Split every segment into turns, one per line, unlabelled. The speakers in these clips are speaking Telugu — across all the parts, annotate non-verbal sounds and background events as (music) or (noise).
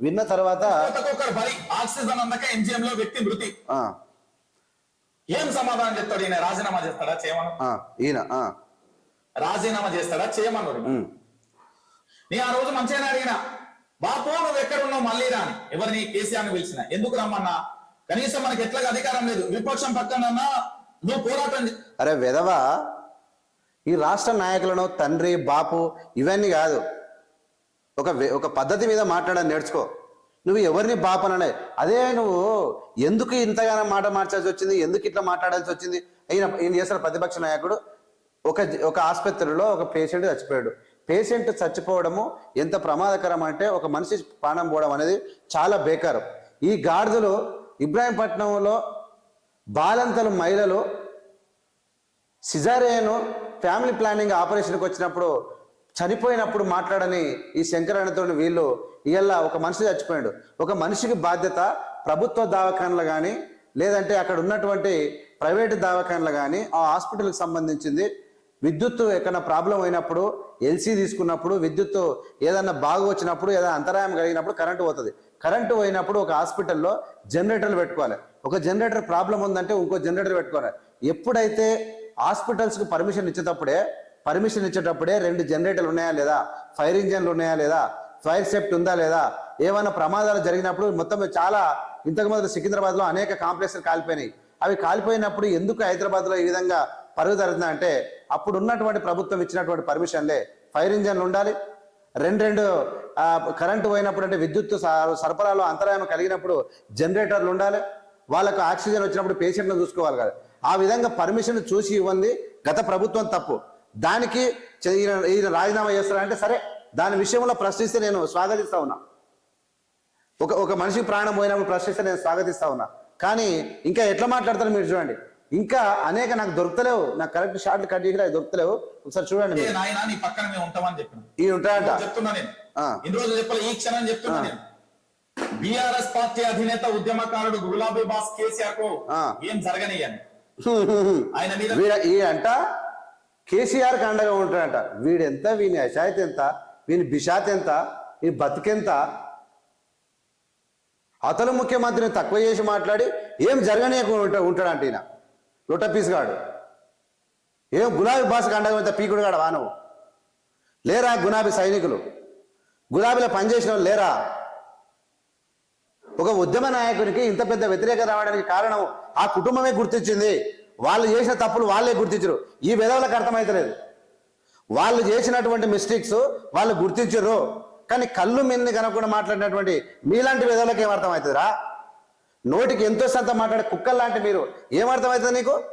విన్న తర్వాత
ఆక్సిజన్ అందక ఎంజిఎం లో వ్యక్తి మృతి.
ఆ,
ఏం సమాధానం చెప్తాడు ఈయన? రాజీనామా చేస్తాడా చేయమను?
ఆ, ఈయన
రాజీనామా చేస్తాడా చేయమన్నాడు
ఉమ్,
నీ ఆ రోజు మంచిగానే అడిగిన బాపు నువ్వు ఎక్కడ ఉన్నావు మళ్ళీ రాని ఎవరిని? కేసీఆర్ని పిలిచిన. ఎందుకు రమ్మన్నా? కనీసం మనకి ఎట్లాగా అధికారం లేదు. విపక్షం పక్కన నువ్వు పోరాటం
అరే విధవా ఈ రాష్ట్ర నాయకులను తండ్రి బాపు ఇవన్నీ కాదు. ఒక వే- ఒక పద్ధతి మీద మాట్లాడడం నేర్చుకో. నువ్వు ఎవరిని బాపననే అదే నువ్వు ఎందుకు ఇంతగానో మాట మార్చాల్సి వచ్చింది? ఎందుకు ఇట్లా మాట్లాడాల్సి వచ్చింది? అయిన ఏం చేస్తాడు ప్రతిపక్ష నాయకుడు ఒక ఒక ఆసుపత్రిలో ఒక పేషెంట్ చచ్చిపోయాడు. పేషెంట్ చచ్చిపోవడము ఎంత ప్రమాదకరం అంటే ఒక మనిషి ప్రాణం పోవడం అనేది చాలా బేకారం. ఈ గాడిదలు ఇబ్రాహీంపట్నంలో బాలంతలు మహిళలు సిజారేయను ఫ్యామిలీ ప్లానింగ్ ఆపరేషన్కి వచ్చినప్పుడు చనిపోయినప్పుడు మాట్లాడని ఈ శంకరణతో వీళ్ళు ఇవాళ ఒక మనిషి చచ్చిపోయాడు. ఒక మనిషికి బాధ్యత ప్రభుత్వ దవాఖానలు కానీ లేదంటే అక్కడ ఉన్నటువంటి ప్రైవేటు దవాఖానలు కానీ ఆ హాస్పిటల్కి సంబంధించింది. విద్యుత్తు ఎక్కడైనా ప్రాబ్లం అయినప్పుడు ఎల్సీ తీసుకున్నప్పుడు విద్యుత్తు ఏదన్నా బాగు వచ్చినప్పుడు ఏదైనా అంతరాయం కలిగినప్పుడు కరెంటు పోతుంది. కరెంటు పోయినప్పుడు ఒక హాస్పిటల్లో జనరేటర్లు పెట్టుకోవాలి. ఒక జనరేటర్ ప్రాబ్లం ఉందంటే ఇంకో జనరేటర్ పెట్టుకోవాలి. ఎప్పుడైతే హాస్పిటల్స్కి పర్మిషన్ ఇచ్చేటప్పుడే పర్మిషన్ ఇచ్చేటప్పుడే రెండు జనరేటర్లు ఉన్నాయా లేదా? ఫైర్ ఇంజన్లు ఉన్నాయా లేదా? ఫైర్ సేఫ్టీ ఉందా లేదా? ఏమైనా ప్రమాదాలు జరిగినప్పుడు మొత్తం చాలా ఇంతకు మొదలు సికింద్రాబాద్లో అనేక కాంప్లెక్స్లు కాలిపోయినాయి. అవి కాలిపోయినప్పుడు ఎందుకు హైదరాబాద్లో ఈ విధంగా పరుగు జరుగుతుందంటే అప్పుడు ఉన్నటువంటి ప్రభుత్వం ఇచ్చినటువంటి పర్మిషన్లే. ఫైర్ ఇంజన్లు ఉండాలి. రెండు రెండు కరెంటు పోయినప్పుడు అంటే విద్యుత్ స- సరఫరాలో అంతరాయం కలిగినప్పుడు జనరేటర్లు ఉండాలి. వాళ్ళకు ఆక్సిజన్ వచ్చినప్పుడు పేషెంట్లను చూసుకోవాలి కదా. ఆ విధంగా పర్మిషన్ చూసి ఇవ్వండి గత ప్రభుత్వం తప్పు. దానికి ఈయన ఈయన రాజీనామా చేస్తారంటే సరే దాని విషయంలో ప్రశ్నిస్తే నేను స్వాగతిస్తా ఉన్నా. ఒక ఒక మనిషి ప్రాణం పోయినప్పుడు ప్రశ్నిస్తే నేను స్వాగతిస్తా ఉన్నా. కానీ ఇంకా ఎట్లా మాట్లాడతారు మీరు చూడండి. ఇంకా అనేక నాకు దొరుకుతలేవు. నాకు కరెక్ట్ షార్ట్లు కట్ చేసి నాకు దొరుకుతలేవు. ఒకసారి చూడండి
నీ పక్కన మేము ఉంటామని చెప్పిన.
ఈ ఉంటాయంట
చెప్తున్నా నేను. ఇన్ని రోజులు చెప్పలే ఈ క్షణం చెప్తున్నా. నేను. బీఆర్ఎస్ పార్టీ అధినేత ఉద్యమకారుడు గులాబీ బాస్
కేసీఆర్కు.
ఏం జరగనియని. (laughs) ఆయన మీద
అంట కేసీఆర్కి అండగా ఉంటాడంట. వీడెంత? వీని అశాయితీ ఎంత వీని బిషాత్ ఎంత వీని బతికెంత? అతను ముఖ్యమంత్రిని తక్కువ చేసి మాట్లాడి ఏం జరగనీయకుండా ఉంటా ఉంటాడంట ఈయన. లొట్ట గాడు ఏం గులాబీ బాస్కి అండగా ఎంత పీకుడు గాడు వానవు. లేరా గులాబీ సైనికులు? గులాబీలో పనిచేసిన వాళ్ళు లేరా? ఒక ఉద్యమ నాయకునికి ఇంత పెద్ద వ్యతిరేకత రావడానికి కారణం ఆ కుటుంబమే గుర్తించింది. వాళ్ళు చేసిన తప్పులు వాళ్ళే గుర్తించరు. ఈ విధవులకు అర్థమవుతలేదు వాళ్ళు చేసినటువంటి మిస్టేక్స్ వాళ్ళు గుర్తించరు. కానీ కళ్ళు మిన్ని కనకుండా మాట్లాడినటువంటి మీలాంటి విధవులకు ఏమర్థమవుతుందిరా నోటికి ఎంతో సంత మాట్లాడే కుక్కలు లాంటి మీరు ఏమర్థమవుతుంది నీకు?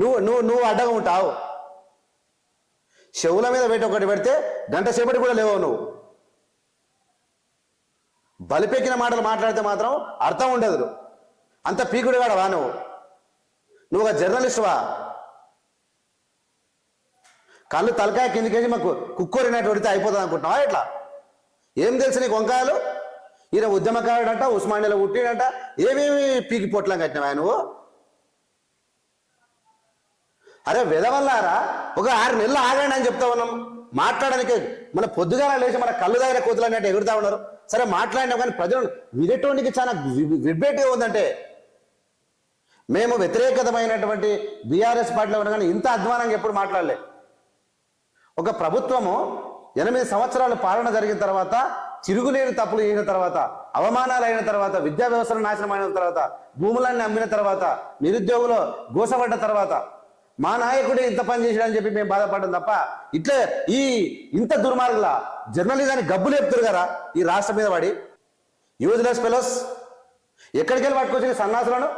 నువ్వు నువ్వు నువ్వు అడ్డగా ఉంటావు. చెవుల మీద పెట్టి ఒకటి పెడితే గంట సేపటి కూడా లేవు నువ్వు. బలిపెక్కిన మాటలు మాట్లాడితే మాత్రం అర్థం ఉండదు. అంత పీకుడుగాడవా నువ్వు? నువ్వు ఒక జర్నలిస్టువా? కళ్ళు తలకాయ కిందికేసి మాకు కుక్కోరినట్టు పడితే అయిపోతుంది అనుకుంటున్నావా ఇట్లా ఏం తెలుసు నీకు వంకాయలు? ఈయన ఉద్యమకారుడంట ఉస్మానియాలో పుట్టిడంట ఏమేమి పీకి పొట్లం కట్టినవా నువ్వు? అరే విధవల్లారా ఒక ఆరు నెలలు ఆగండి అని చెప్తా ఉన్నాం. మాట్లాడడానికి మన పొద్దుగాల లేచి మన కళ్ళు దగ్గర కూతులు అన్నట్టు ఎగురుతా ఉన్నారు. సరే మాట్లాడినా కానీ ప్రజలు వినేటోనికి చాలా విబ్బేటిగా ఉందంటే మేము వ్యతిరేకతమైనటువంటి బీఆర్ఎస్ పార్టీలో ఉన్న కానీ ఇంత అధ్వానంగా ఎప్పుడు మాట్లాడలే. ఒక ప్రభుత్వము ఎనిమిది సంవత్సరాలు పాలన జరిగిన తర్వాత తిరుగులేని తప్పులు చేసిన తర్వాత అవమానాలు అయిన తర్వాత విద్యా వ్యవస్థను నాశనం అయిన తర్వాత భూములన్నీ అమ్మిన తర్వాత నిరుద్యోగులు గోసపడ్డ తర్వాత మా నాయకుడే ఇంత పని చేశాడని చెప్పి మేము బాధపడడం తప్ప ఇట్లే ఈ ఇంత దుర్మార్గుల జర్నలిజాన్ని గబ్బులు చెప్తారు కదా ఈ రాష్ట్రం మీద పడి యూజ్లెస్ ఫెలోస్ ఎక్కడికి వెళ్ళి పట్టుకొచ్చిన సన్నాసులను?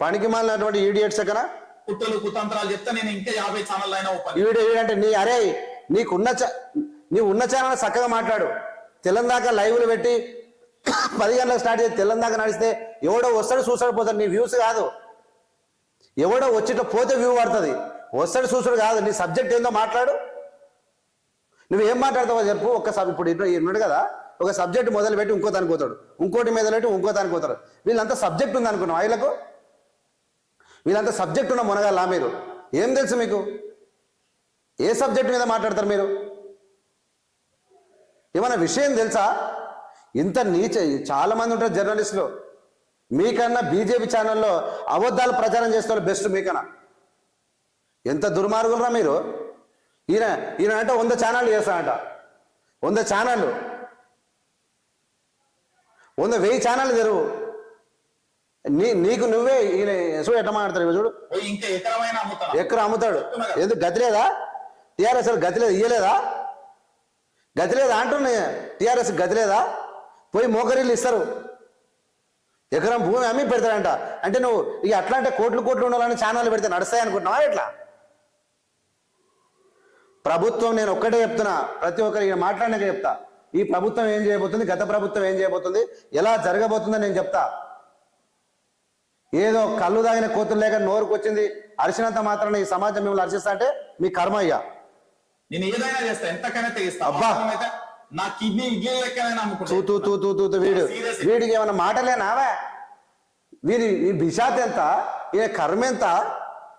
పనికి మాలినటువంటి ఈడియట్స్ ఎక్కడ?
కుట్రలు కుతంత్రాలు చెప్తే నేను ఇంకా యాభై ఛానల్ అయినా
నీ అరే నీకున్న నీ ఉన్న ఛానల్ చక్కగా మాట్లాడు. తెల్లందాకా లైవ్లు పెట్టి (coughs) పది గంటలకు స్టార్ట్ చేసి తెల్లందాకా నడిస్తే ఎవడో వస్తాడు చూస్తాడు పోతాడు. నీ వ్యూస్ కాదు. ఎవడో వచ్చిట పోతే వ్యూ పడుతుంది. వస్తాడు చూసాడు కాదు. నీ సబ్జెక్ట్ ఏందో మాట్లాడు. నువ్వు ఏం మాట్లాడతావో చెప్పు. ఒక సబ్ ఇప్పుడు ఉన్నాడు కదా. ఒక సబ్జెక్ట్ మొదలు పెట్టి ఇంకో దానికి పోతాడు. ఇంకోటి మీద పెట్టి ఇంకో దానికి పోతాడు. వీళ్ళంతా సబ్జెక్ట్ ఉంది అనుకున్నావు వీళ్ళకు? వీళ్ళంతా సబ్జెక్ట్ ఉన్న మునగాల మీరు? ఏం తెలుసు మీకు? ఏ సబ్జెక్ట్ మీద మాట్లాడతారు మీరు? ఏమైనా విషయం తెలుసా? ఇంత నీచ చాలా మంది ఉంటారు జర్నలిస్టులు మీకన్నా బీజేపీ ఛానల్లో అబద్ధాలు ప్రచారం చేస్తారు బెస్ట్ మీకన్నా. ఎంత దుర్మార్గులరా మీరు? ఈయన ఈయన అంటే వంద ఛానళ్ళు చేస్తానంట వంద ఛానళ్ళు వంద వెయ్యి ఛానళ్ళు తెరువు. నీ నీకు నువ్వే ఈయన ఎట్లా మాట్లాడతారు ఇవి చూడు. ఎక్కడ అమ్ముతాడు? ఎందుకు గతి లేదా? టీఆర్ఎస్ గతి లేదు ఇయ్యలేదా? గతి లేదా అంటున్నా టీఆర్ఎస్ గతి లేదా? పోయి మోకరీలు ఇస్తారు. ఎకరం భూమి అమ్మి పెడతాడంట. అంటే నువ్వు ఇక అట్లా అంటే కోట్లు కోట్లు ఉండాలని ఛానల్ పెడితే నడుస్తాయి అనుకుంటున్నావా ఎట్లా? ప్రభుత్వం నేను ఒక్కటే చెప్తున్నా ప్రతి ఒక్కరు మాట్లాడినాక చెప్తా. ఈ ప్రభుత్వం ఏం చేయబోతుంది గత ప్రభుత్వం ఏం చేయబోతుంది ఎలా జరగబోతుందని నేను చెప్తా. ఏదో కళ్ళు తాగిన కోతులు లేక నోరుకు వచ్చింది అరిచినంత మాత్రాన ఈ సమాజం మిమ్మల్ని అరిచిస్తా అంటే మీ కర్మ అయ్యా.
నేను ఏదైనా చేస్తా ఎంతకైనా తెగిస్తా
అబ్బా.
నా కిడ్నీ ఇడ్లీ లెక్కనైనా
తూ తూ తూ తూ తూ వీడు. వీడికి ఏమైనా మాటలేనావా వీడి ఈ బిషాత్ ఎంత? ఈయన కర్మ ఎంత?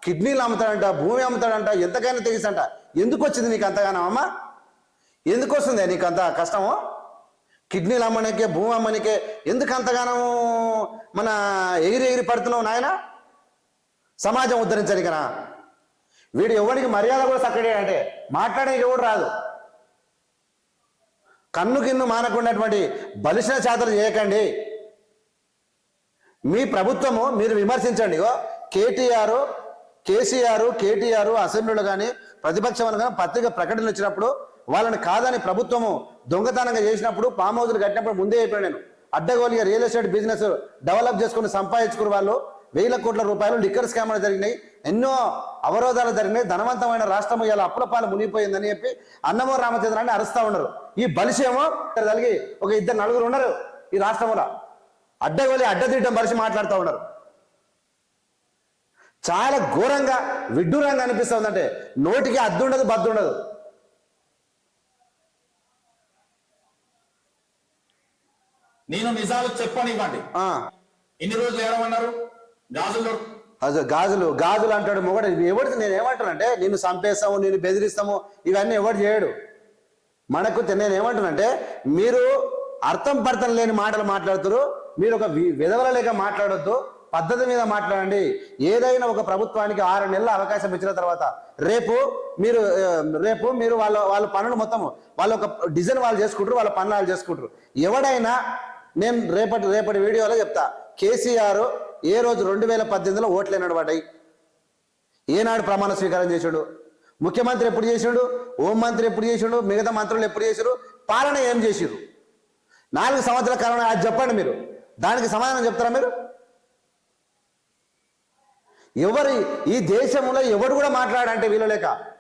కిడ్నీలు అమ్ముతాడంట భూమి అమ్ముతాడంట ఎంతకైనా తెగిసంట ఎందుకు వచ్చింది నీకు అంతగానో అమ్మ? ఎందుకు వస్తుంది నీకు అంత కష్టము? కిడ్నీలు అమ్మనికే భూమి అమ్మనికే ఎందుకు అంతగానో మన ఎగిరి ఎగిరి పడుతున్నావు నాయన? సమాజం ఉద్ధరించడానికనా వీడు ఎవరికి మర్యాద కూడా చక్కడే అంటే మాట్లాడడానికి ఎవడు రాదు. కన్ను కిన్ను మానకున్నటువంటి బలిసిన చేతలు చేయకండి. మీ ప్రభుత్వము మీరు విమర్శించండి. కేటీఆర్ కేసీఆర్ కేటీఆర్ అసెంబ్లీలో కానీ ప్రతిపక్షం కానీ పత్రిక ప్రకటనలు ఇచ్చినప్పుడు వాళ్ళని కాదని ప్రభుత్వము దొంగతనంగా చేసినప్పుడు ఫామ్ హౌస్లు కట్టినప్పుడు ముందే అయిపోయాను నేను. అడ్డగోలిగా రియల్ ఎస్టేట్ బిజినెస్ డెవలప్ చేసుకుని సంపాదించుకున్న వాళ్ళు వేల కోట్ల రూపాయలు లిక్కర్ స్కామ్లు జరిగినాయి. ఎన్నో అవరోధాలు జరిగినాయి. ధనవంతమైన రాష్ట్రం ఇవాళ అప్పుల పాలు మునిగిపోయిందని చెప్పి అన్నమో రామచంద్రాన్ని అరుస్తా ఉన్నారు. ఈ బలిసేమో కలిగి ఒక ఇద్దరు నలుగురు ఉన్నారు ఈ రాష్ట్రంలో. అడ్డగోలి అడ్డదిడ్డం పరిచి మాట్లాడుతూ ఉన్నారు. చాలా ఘోరంగా విడ్డూరంగా అనిపిస్తుంది అంటే నోటికి అద్దుండదు బద్దుండదు
నేను నిజాలు చెప్పనివ్వండి.
ఆ,
ఇన్ని రోజులు ఏమన్నారు గాజులు
అదే గాజులు గాజులు అంటాడు మొగడు. ఎవడు నేను ఏమంటానంటే నిన్ను చంపేస్తాము నిన్ను బెదిరిస్తాము ఇవన్నీ ఎవడు చేయడు. మనకు నేను ఏమంటానంటే మీరు అర్థం పర్థం లేని మాటలు మాట్లాడుతారు మీరు ఒక విధవల లేక మాట్లాడొద్దు పద్ధతి మీద మాట్లాడండి. ఏదైనా ఒక ప్రభుత్వానికి ఆరు నెలల అవకాశం ఇచ్చిన తర్వాత రేపు మీరు రేపు మీరు వాళ్ళ వాళ్ళ పనులు మొత్తం వాళ్ళ ఒక డిజైన్ వాళ్ళు చేసుకుంటారు వాళ్ళ పనులు వాళ్ళు చేసుకుంటారు. ఎవడైనా నేను రేపటి రేపటి వీడియోలో చెప్తా. కేసీఆర్ ఏ రోజు రెండు వేల పద్దెనిమిదిలో ఓట్లు అయినాడు ఏనాడు ప్రమాణ స్వీకారం చేశాడు? ముఖ్యమంత్రి ఎప్పుడు చేశాడు? హోం మంత్రి ఎప్పుడు చేశాడు? మిగతా మంత్రులు ఎప్పుడు చేశారు? పాలన ఏం చేసిరు నాలుగు సంవత్సరాల కాలం అది చెప్పండి మీరు. దానికి సమాధానం చెప్తారా మీరు? ఎవరి ఈ దేశంలో ఎవడు కూడా మాట్లాడంటే వీలు లేక.